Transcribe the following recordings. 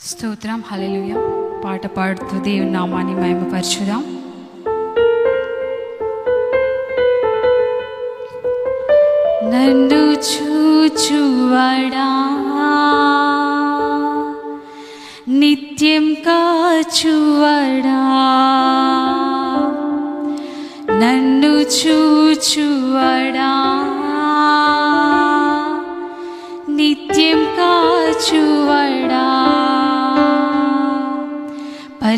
స్తోత్రం హల్లెలూయ. పాట పాడుతూ దేవుని నామాన్ని మహిమపరచుదాం. నన్ను చూచువడా?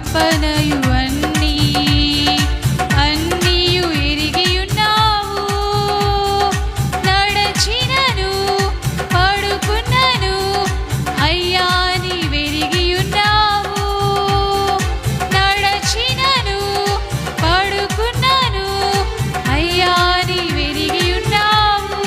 అప్పనయు అన్నీ అన్నీయు ఎరిగియున్నావు. నడచినను పడుకున్నను అయ్యా నీ వెరిగియున్నావు. నడచినను పడుకున్నను అయ్యా నీ వెరిగియున్నావు.